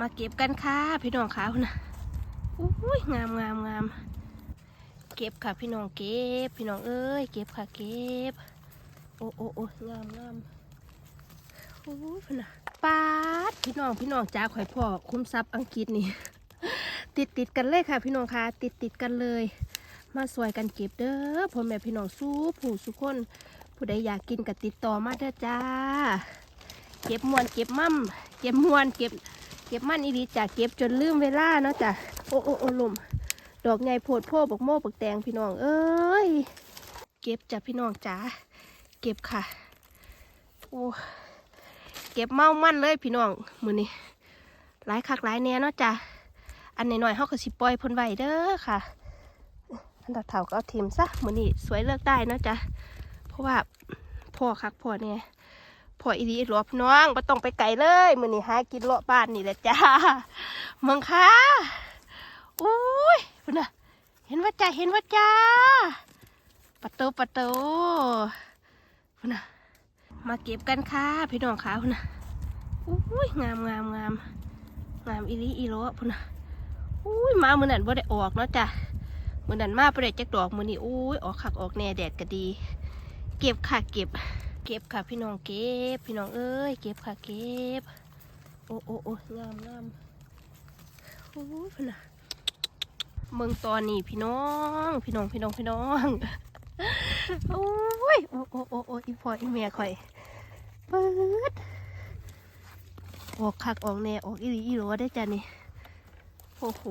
มาเก็บกันค่ะพี่น้องค่ะคุณนะอุ้ยงามงามงามเก็บค่ะพี่น้องเก็บ พี่น้องเอ้ยเก็บค่ะเก็บ โอ้โอ้โอ้งามงามโอ้ยพี่นะปาดพี่น้องพี่น้องจ้าข่อยพ่อคุ้มทรัพย์อังกฤษนี่ ติดติดกันเลยค่ะ พี่น้องค่ะ ติดติดกันเลย มาสวยกันเก็บเด้อพ่อแม่พี่น้องสู้ผู้สุคนผู้ใดอยากกินก็ติดต่อมาเด้อจ้า เก็บมวนเก็บมั่มเก็บมวนเก็บ เก็บมันอีดีจ้ะเก็บจนลืมเวลาเนาะจ้ะโอ้โอ้โอ้ลมดอกใหญ่โพดโพบกโม่บกแตงพี่น้องเอ้ยเก็บจ้ะพี่น้องจ๋าเก็บค่ะโอ้เก็บเมามันเลยพี่น้องมือนี้หลายคักหลายแน่เนาะจ้ะอันหน่อยๆเขาก็สิปล่อยพ้นไว้เด้อค่ะอันดับเถาก็เอาทิมซะมือนี้สวยเลือกได้เนาะจ้ะเพราะว่าพ่อคักพ่อเนี่ย พออีดีหลวพี่น้องไม่ต้องไปไกลเลยมือนี้หากินเลาะบ้านนี่แหละจ้าเมืองค่ะอุ้ยพุ่นน่ะเห็นว่าจ้าเห็นว่าจ้าประตูประตูพุ่นน่ะมาเก็บกันค่ะพี่น้องค่ะพุ่นน่ะอุ้ยงามงามงามงามอีลีอีโลพุ่นน่ะอุ้ยมามือนั้นบ่ได้ออกเนาะจ้ะมือนั้นมาประเด็จักดอกมือนี้อุ้ยออกขักออกแน่แดดก็ดี เก็บค่ะเก็บ เก็บค่ะพี่น้องเก็บ พี่น้องเอ้ยเก็บค่ะเก็บ โอ้โอ้โอ้งามงามโอ้พี่น่ะเมืองตอนนี้พี่น้อง พี่น้องพี่น้องพี่น้องโอ้ยโอ้โอ้โอ้โอ้อีพออีเมียข่อยเปิดออกคักออกแน่ออกอีหลีอีโหลได้จ้ะนี่โอ้โห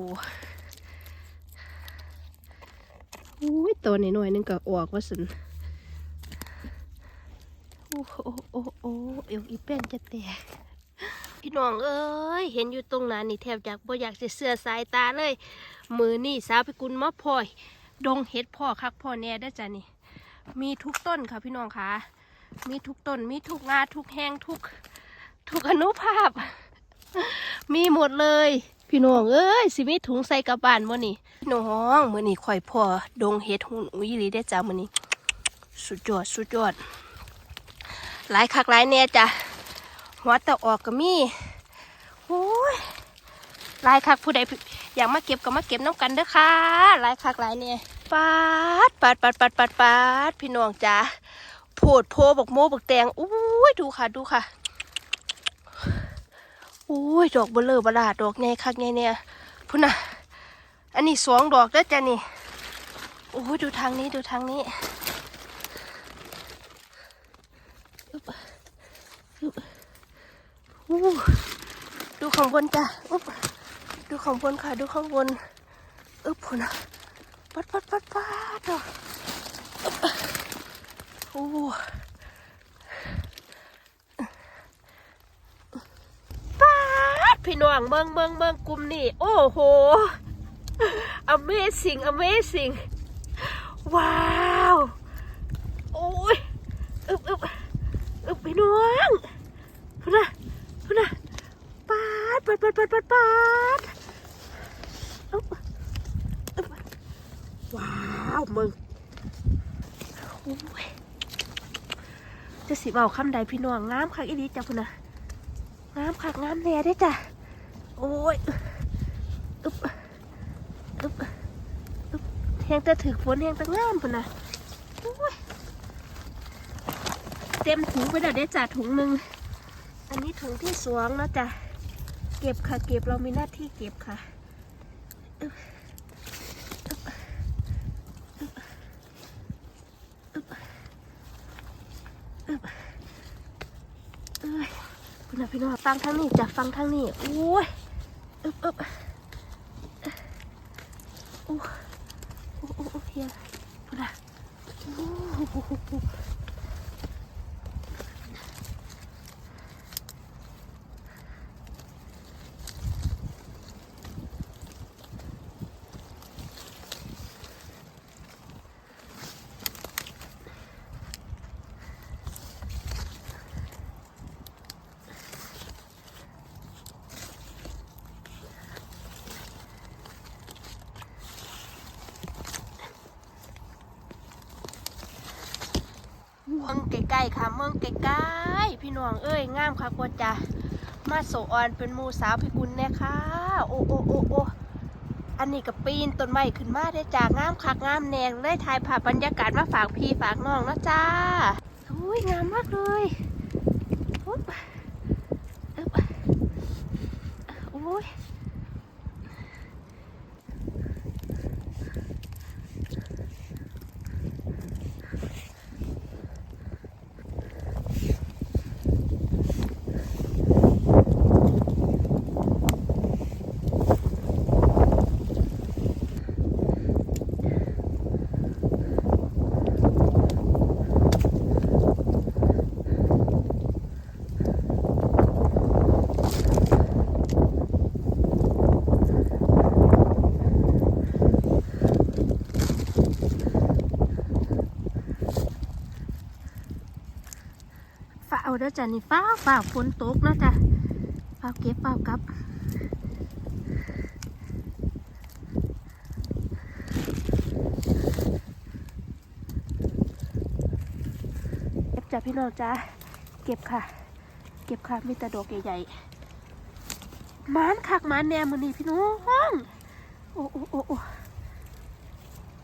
อุ้ยตัวหน่อยๆนึงก็ออกว่าสิน โอ้โหโอ้โหโอ้เอวอีแป้นจะแตก พี่น้องเอ้ย เห็นอยู่ตรงนั้นนี่แทบจากบ่อยากจะเสือสายตาเลย มือนี่สาวพิกุลมาพลอย ดงเห็ดพ่อคักพ่อแน่ได้จ้ะนี่ มีทุกต้นค่ะพี่น้องค่ะ มีทุกต้น มีทุกงาทุกแห้งทุก ทุกอนุภาพ มีหมดเลย พี่น้องเอ้ย สิมีถุงใส่กลับบ้านมื้อนี่พี่น้องมื้อนี่ข่อยพ่อดงเห็ดหุ่นอุ้ยลีได้จ้ะมื้อนี้สุดยอดสุดยอด หลายคักหลายแน่จ้ะหัวตะออกก็มีโอ้ยหลายคักผู้ใดอยากมาเก็บก็มาเก็บน้ำกันเด้อค่ะหลายคักหลายแน่ปาดปาดปาดปาดปาดปาดพี่น้องจ้ะโพดโพบกโมบกแตงอุ้ยดูค่ะดูค่ะอุ้ยดอกเบลเลอร์บลาดดอกใหญ่คักใหญ่เนี่ยพุ่นน่ะ อันนี้สองดอกเด้อจ้ะนี่โอ้ยดูทางนี้ดูทางนี้ ดูข้างบนจ้ะอุ๊บดูข้างบนค่ะ ดูข้างบนอึ๊บพุ่นะปัดปัดปัดปัดอะโอ้ปัดพี่น้องเมืองเมืองเมืองกลุ่มนี่ โอ้โห Amazing Amazing ว้าวโอ้ยอึ๊บอึ๊บอึ๊บพี่น้องนะ ปาดปาดปาดปาดปาดว้าวมึงจะสิเบาคำใดพี่น้องงามคักอีดีจ้ะพุ่นนะงามคักงามแน่ได้จ้ะโอ้ยอึบอึบอึบแหงแต่ถือฝนแหงแต่งามพุ่นนะเต็มถุงไปแล้วได้จ่าถุงหนึ่งอันนี้ถุงที่สองเนาะจ้ะ เก็บค่ะ เก็บเรามีหน้าที่เก็บค่ะคุณนะพี่น้องฟังทางนี้จะฟังทางนี้โอ้ยอึบอึบโอ้โอ้โอ้เพียงคุณนะโอ้ เมืองใกล้ๆค่ะเมืองใกล้ๆพี่น้องเอ้ยงามค่ะกว่าจ้ะมาโซออนเป็นมูสาวพิกุลเนี่ยค่ะ โอ้โอ้โอ้โอ้อันนี้กับปีนต้นไม้ขึ้นมาได้จางามคักงามแนงเลยถ่ายภาพบรรยากาศมาฝากพี่ฝากน้องนะจ้าอุ้ยงามมากเลยอุ๊บอึ๊บโอ้ย เด้อจ้ะนี่ฝ้าฝ้าฝนตกแล้วจ้ะฝ้าเก็บฝ้ากลับเก็บจ้ะพี่น้องจ้าเก็บค่ะ เก็บค่ะมีแต่ดอกใหญ่ๆมานคักมานแหนมมือนี่พี่น้องโอ้โอ้โอ้โอ้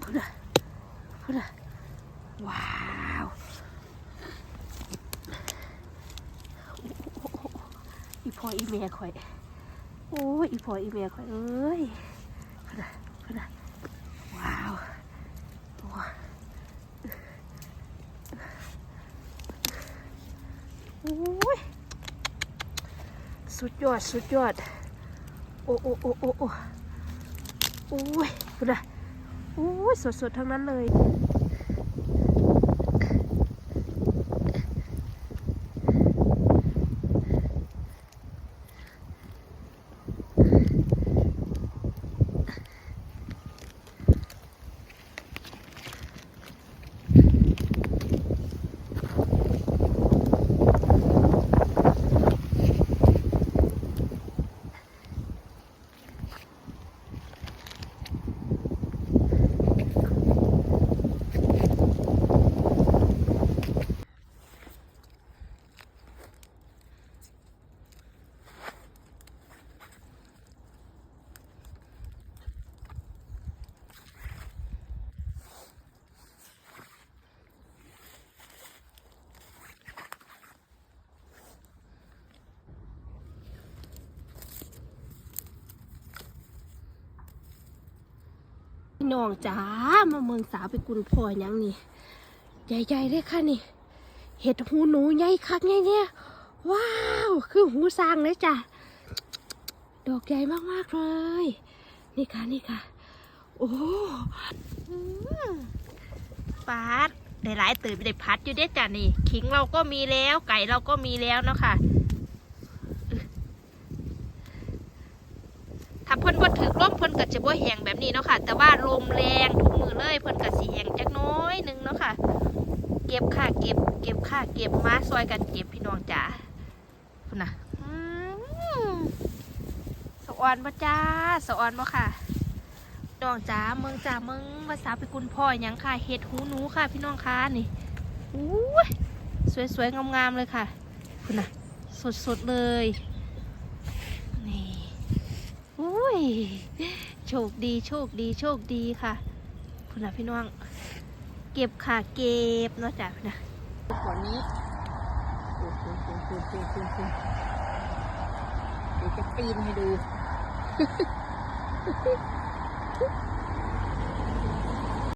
พุ่นน่ะพุ่นน่ะว้าวโอ้โอ้โอ้โอ้อี พออีเมียข่อย โอ้ยอีพออีเมียข่อยเอ้ยพุ่นน่ะพุ่นน่ะว้าวโอ้ยสุดยอดสุดยอด โอ้โอ้โอ้โอ้โอ้โอ้ยพุ่นน่ะโอ้ยสดๆทั้งนั้นเลย พี่น้องจ๋ามาเมืองสาวไปกุนพ่อยังนี่ ใหญ่ๆเลยค่ะนี่ เห็ดหูหนูใหญ่คักไงเนี่ยว้าว คือหูสร้างเลยจ้ะดอกใหญ่มากๆเลย นี่ค่ะนี่ค่ะ โอ้อืมปาดหลายๆตื่นได้พัดอยู่เด้จ้ะนี่ ขิงเราก็มีแล้ว ไก่เราก็มีแล้วเนาะค่ะ ถ้าเพิ่มเพิ่นก็จะบ่แห้งแบบนี้เนาะค่ะ แต่ว่าลมแรงทุกมือเลยเพิ่นก็สิแห้งจักน้อยหนึงเนาะค่ะ เก็บค่ะเก็บ เก็บค่ะเก็บมาซอยกันเก็บพี่น้องจ๋าพุ่นน่ะอืมสะออนบ่จ้าสะออนบ่ค่ะน้องจ๋าเมืองจ๋าเมืองภาษาไปกุนพ่อยังค่ะเห็ดหูหนูค่ะ พี่น้องค่ะนี่อู้ยสวยๆงามๆเลยค่ะพุ่นน่ะสดๆเลย อุ้ยโชคดีโชคดีโชคดีค่ะคุณนะพี่น้อง เก็บค่ะเก็บเนาะจ้ะนะก่อนนี้เดี๋ยวจะปีนให้ดู